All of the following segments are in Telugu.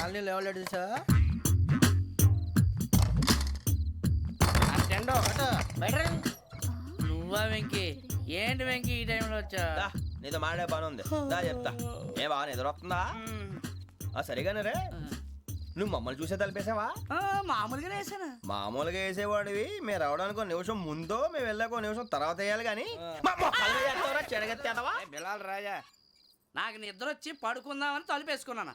కాలనీలో ఎవరు సార్ నువ్వా వెంకీ? ఏంటి వెంకీ ఈ టైంలో వచ్చా దా, నీతో మాడే పని ఉంది. దా చెప్తా. ఏ బాగా నిద్రొస్తుందా ఆ సరిగానే రే. నువ్వు మమ్మల్ని చూసే తలిపేసావా? మామూలుగానే వేసాను. మామూలుగా వేసేవాడివి. మేము రావడానికి ఒక నిమిషం ముందో మేము వెళ్ళాక ఒక నిమిషం తర్వాత వేయాలి కానీ. బిలాల్ రాజా నాకు నిద్ర వచ్చి పడుకుందామని తలుపేసుకున్నాను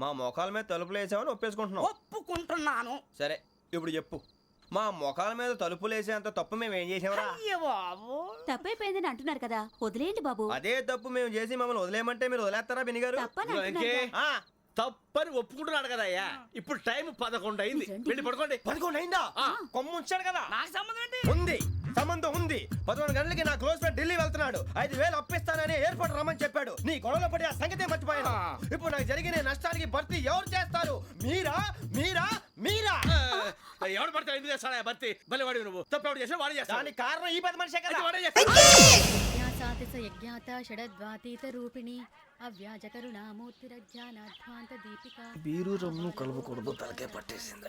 మా మోకాల మీద తలుపులు వేసామని ఒప్పేసుకుంటున్నావు ఒప్పుకుంటున్నాను. సరే ఇప్పుడు చెప్పు. మా మొఖాల మీద తలుపులు వేసేంత తప్పు మేము ఏం చేసామరా అయ్య బాబు. తప్పైపోయిందని అంటున్నారు కదా వదిలేయండి బాబు. అదే తప్పు మేము చేసి మమ్మల్ని వదిలేయమంటే మీరు వదిలేస్తారా బినిగారు తప్పని అంటున్నారు. కదా. ఆ, తప్పని ఒప్పుకుంటున్నాడు కదా అయ్యా. ఇప్పుడు టైం పదకొండు అయింది. వెళ్ళి పడుకోండి. పదకొండు అయిందా? కొమ్ము ఉంచాడు కదా. నాకు సంబంధం ఏంటి? ఉంది. సంబంధం ఉంది. పదకొండు గంటలకి నా క్లోజ్ ఫ్రెండ్ ఢిల్లీ వెళ్తున్నాడు. ఐదు వేలు అప్పిస్తానని ఎయిర్పోర్ట్ రమ్మని చెప్పాడు. నీ గొడవలో పడి ఆ సంగతే మర్చిపోయాను. ఇప్పుడు నాకు జరిగిన నష్టానికి భర్తీ ఎవరు చేస్తారు? మీరా? మీరా? మీరా? ఆ, ఎవడు పడితే ఎందుకు చేస్తాడా భర్తీ? భలే వాడి నువ్వు. తప్పు ఎవడు చేసా వాడే చేస్తాడు. దానికి కారణం ఈ పది మనిషే కదా. వాడే యజ్ఞాత షడద్వాతీత రూపిణి అవ్యాజ కరుణామూర్తిరజ్ఞానాధ్వాంత దీపిక. బీరు రమ్ము కలుపుకూడదు తలకే పట్టేసింది.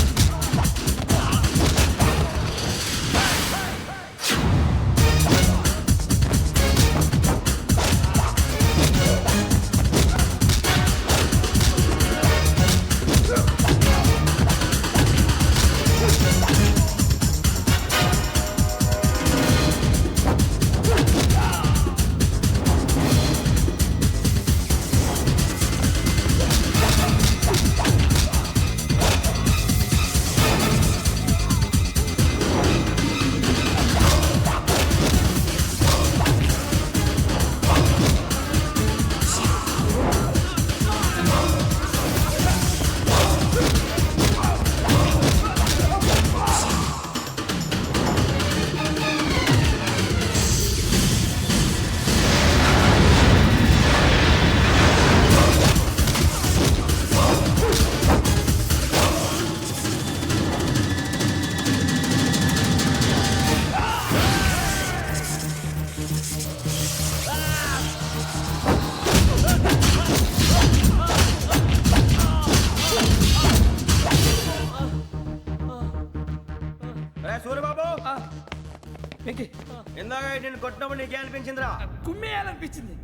కొట్టినప్పుడు నీకే అనిపించిందిరా? కుమ్మేయాలనిపించింది.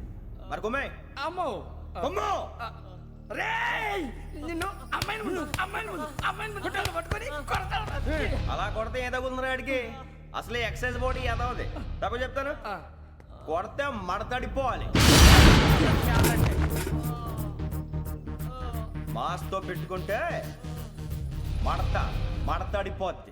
మరి కుమ్మే. అమ్మో. కుమ్ము. రేయ్! నిన్ను అమ్మాయిని ముందు అమ్మాయిని ముందు అమ్మాయిని ముందు గుడ్డలు పట్టుకొని కొడతాను. అలా కొడితే ఏ తగ్గుతుందిరా ఆడికి? అసలు ఎక్సైజ్ బాడీ ఏదవుది తప్ప చెప్తాను? కొడితే మడతడిపోవాలి. మాస్తో పెట్టుకుంటే మడత మడతడిపోద్ది.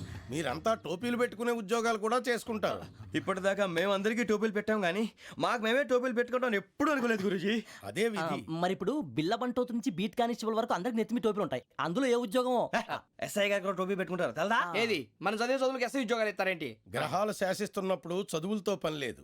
మీరంతా టోపీలు పెట్టుకునే ఉద్యోగాలు కూడా చేసుకుంటారు. ఇప్పటిదాకా మేమందరికీ టోపీలు పెట్టాం కానీ మాకు మేమే టోపీలు పెట్టుకుంటాం ఎప్పుడు అనుకోలేదు గురుజీ. అదే విధి. మరి ఇప్పుడు బిల్ల బంటోతు నుంచి బీట్ కానిస్టేబుల్ వరకు అందరికి నెత్తిమి టోపీలు ఉంటాయి. అందులో ఏ ఉద్యోగమో? ఎస్ఐ గారు కూడా టోపీ పెట్టుకుంటారు? తెలదా? ఏది? మన చదివే చదువులకు ఎస్ఐ ఉద్యోగాలు ఇస్తారేంటి? గ్రహాలు శాసిస్తున్నప్పుడు చదువులతో పని లేదు.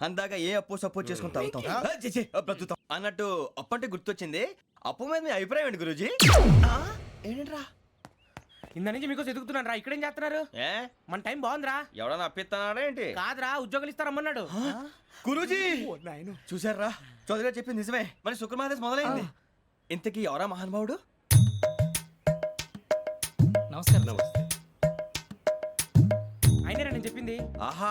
అందాక ఏ అప్పు సపోర్ట్ చేసుకుని తాగుతాం? ఆ, ఛీ, ఛీ, ఆ, బ్రతుకుతాం. అన్నట్టు అప్పు అంటే గుర్తొచ్చింది. అప్పు మీద మీ అభిప్రాయం ఏంటి గురూజీ? ఏంటరా? ఇంత నుంచి మీకు ఎదుగుతున్నాను రా. ఇక్కడేం చేస్తున్నారు? ఏ? మన టైం బాగుందిరా. ఎవడన్నా అప్పిస్తున్నాడా ఏంటి? కాదురా ఉద్యోగాలు ఇస్తారమ్మన్నాడు. గురూజీ! చూసారా చౌదరిగా చెప్పింది నిజమే. మరి శుక్రమాదేశ్ మొదలైంది. ఇంతకీ ఎవరా మహానుభావుడు? అయినా నేను చెప్పింది? ఆహా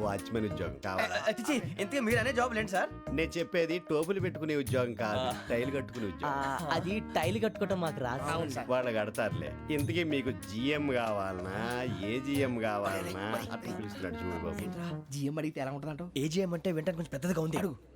వాచ్మెన్ ఉద్యోగం కావాలా? అతిచి ఇంతకీ మీరు అనే జాబ్ ఏంటి సార్. నేను చెప్పేది టోపులు పెట్టుకునే ఉద్యోగం కాదు టైల్ కట్టుకునే ఉద్యోగం. అది టైల్ కట్టుకోవటం మాకు రాదు. వాళ్ళు కడతారులే. ఇంతకీ మీకు జిఎం కావాలనా? ఏ జిఎం కావాలనా? అట్లా పిలుస్తున్నాడు చూడు బాబు. జిఎం అడిగితే ఎలా ఉంటుందంట ఏజీఎం అంటే వెంటనే కొంచెం పెద్దదిగా ఉంది. అడుగు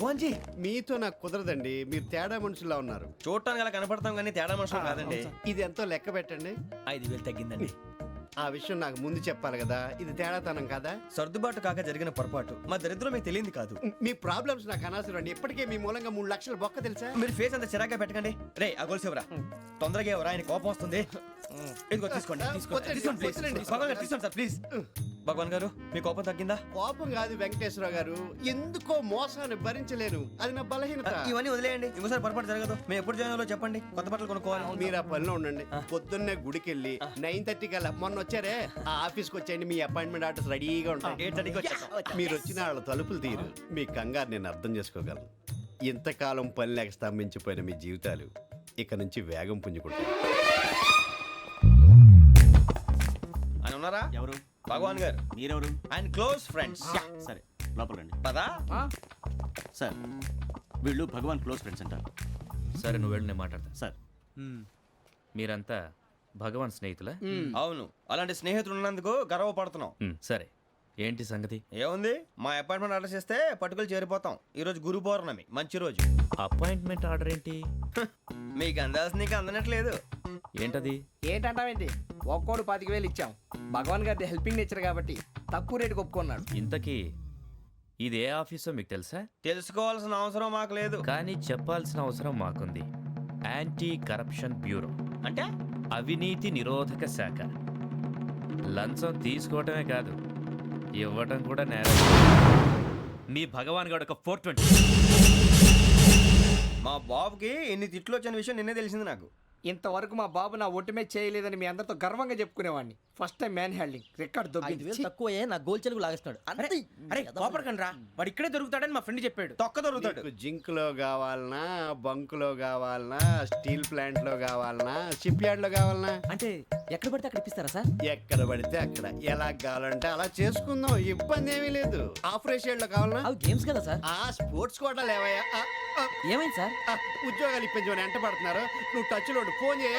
భగవాన్ జీ మీతో నాకు కుదరదండి. మీరు తేడా మనుషులా ఉన్నారు. చూడటానికి అలా కనపడతాం కానీ తేడా మనుషులు కాదండి. ఇది ఎంతో లెక్క పెట్టండి. ఐదు వేలు తగ్గిందండి. ఆ విషయం నాకు ముందు చెప్పాలి కదా. ఇది తేడాతనం కదా? సర్దుబాటు కాక జరిగిన పొరపాటు. మా దరిద్రం మీకు తెలియంది కాదు. మీ ప్రాబ్లమ్స్ నాకు అనవసరం అండి. ఇప్పటికే మీ మూలంగా మూడు లక్షల బొక్క తెలుసా? మీరు ఫేస్ అంత చిరాగ్గా పెట్టకండి. రే ఆ గొలుసు ఎవరా? తొందరగా ఎవరా? ఆయన కోపం వస్తుంది. ఇదిగో తీసుకోండి తీసుకోండి ప్లీజ్. భగవాన్ గారు తీసుకోండి సార్ ప్లీజ్ భగవాన్ గారు మీ కోపం తగ్గిందా? కోపం కాదు వెంకటేశ్వర గారు. ఎందుకో మోసాన్ని భరించలేను అది నా బలహీనత. ఇవన్నీ వదిలేయండి. ఇంకోసారి పొరపాటు జరగదు. మేము ఎప్పుడు జాయిన్ చెప్పండి. కొత్త బట్టలు కొనుక్కోవాలి. మీరు ఆ పనిలో ఉండండి. పొద్దున్నే గుడికి వెళ్ళి నైన్ థర్టీ కల్లా మొన్న వచ్చారే ఆ ఆఫీస్కి వచ్చేయండి మీ అపాయింట్మెంట్ ఆర్డర్స్ రెడీగా ఉంటాయి వచ్చేస్తాం? మీరు వచ్చిన వాళ్ళ తలుపులు తీరు. మీ కంగారు నేను అర్థం చేసుకోగలను. ఇంతకాలం పని లేక స్తంభించిపోయిన మీ జీవితాలు ఇక నుంచి వేగం పుంజుకుంటాయి. ఆయన ఉన్నారా? ఎవరు? భగవాన్ గారు. మీరెవరు? ఆయన క్లోజ్ ఫ్రెండ్స్. సరే లోపల రండి. పదా? సార్ వీళ్ళు భగవాన్ క్లోజ్ ఫ్రెండ్స్ అంటారు. సరే నువ్వు వెళ్ళి నేను మాట్లాడతా. సార్. మీరంతా భగవాన్ స్నేహితులా? అవును. అలాంటి స్నేహితులు ఉన్నందుకు గర్వపడుతున్నాం సరే. ఏంటి సంగతి? ఏముంది? మా అపాయింట్మెంట్ ఆర్డర్ చేస్తే పట్టుకులు చేరిపోతాం. ఈ రోజు గురు పౌర్ణమి. మంచి రోజు. అపాయింట్మెంట్ ఆర్డర్ ఏంటి? మీకు అందాల్సిన నీకు అందనట్లేదు. ఏంటది? ఏంటంటావేంటి? ఒక్కోడు పాతిక వేలు ఇచ్చాం. భగవాన్ గారి హెల్పింగ్ నేచర్ కాబట్టి తక్కువ రేటుకి ఒప్పుకున్నాడు. ఇంతకీ ఇది ఏ ఆఫీసో మీకు తెలుసా? తెలుసుకోవాల్సిన అవసరం మాకు లేదు. కానీ చెప్పాల్సిన అవసరం మాకుంది. Anti corruption bureau. అంటే? అవినీతి నిరోధక శాఖ. లంచం తీసుకోవటమే కాదు ఇవ్వటం కూడా నేరం. మీ భగవాన్ గారు ఒక ఫోర్ ట్వంటీ. మా బాబుకి ఎన్ని తిట్లు వచ్చిన విషయం నిన్నే తెలిసింది నాకు. ఇంతవరకు మా బాబు నా ఒట్టుమే చేయలేదని మీ అందరితో గర్వంగా చెప్పుకునేవాడిని. First time man handing record ఐదు వేలు దొబ్బింది తక్కువ నా గోల్ చెలుగు లాగేస్తున్నాడు అంతే అరే కోపడకండి రా వాడు ఇక్కడే దొరుకుతాడని మా ఫ్రెండ్ చెప్పాడు తొక్క దొరుకుతాడు జింక్లో కావాలనా బంక్లో కావాలనా స్టీల్ ప్లాంట్లో కావాలనా షిప్ యార్డ్లో కావాలనా అంటే ఎక్కడ పడితే అక్కడ ఇప్పిస్తారా సార్ ఎక్కడ పడితే అక్కడ ఎలా కావాలంటే అలా చేసుకుందాం ఇబ్బంది ఏమీ లేదు ఆపరేషన్లో కావాలనా అవి గేమ్స్ కదా సార్ ఆ స్పోర్ట్స్ కోటా లేవయ్యా ఆ, ఆ, ఏమైంది సార్ ఆ, ఉద్యోగాలు ఇప్పించమని ఎంట పడుతున్నారు నువ్వు టచ్లో ఉండు. ఫోన్ చేయ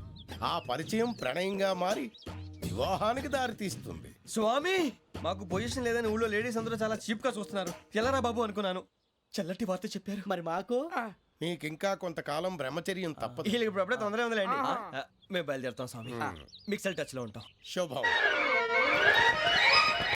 ఆ పరిచయం ప్రణయంగా మారి వివాహానికి దారితీస్తుంది. స్వామి మాకు పొజిషన్ లేదని ఊళ్ళో లేడీస్ అందరూ చాలా చీప్గా చూస్తున్నారు. ఎలారా బాబు అనుకున్నాను. చల్లటి వార్త చెప్పారు. మరి మాకు? నీకింకా కొంతకాలం బ్రహ్మచర్యం తప్పదు. వీళ్ళకి ఇప్పుడు అప్పుడే తొందరగా ఉందిలేండి. మేము బయలుదేరుతాం స్వామి. మిక్సల్ టచ్లో ఉంటాం. శుభం.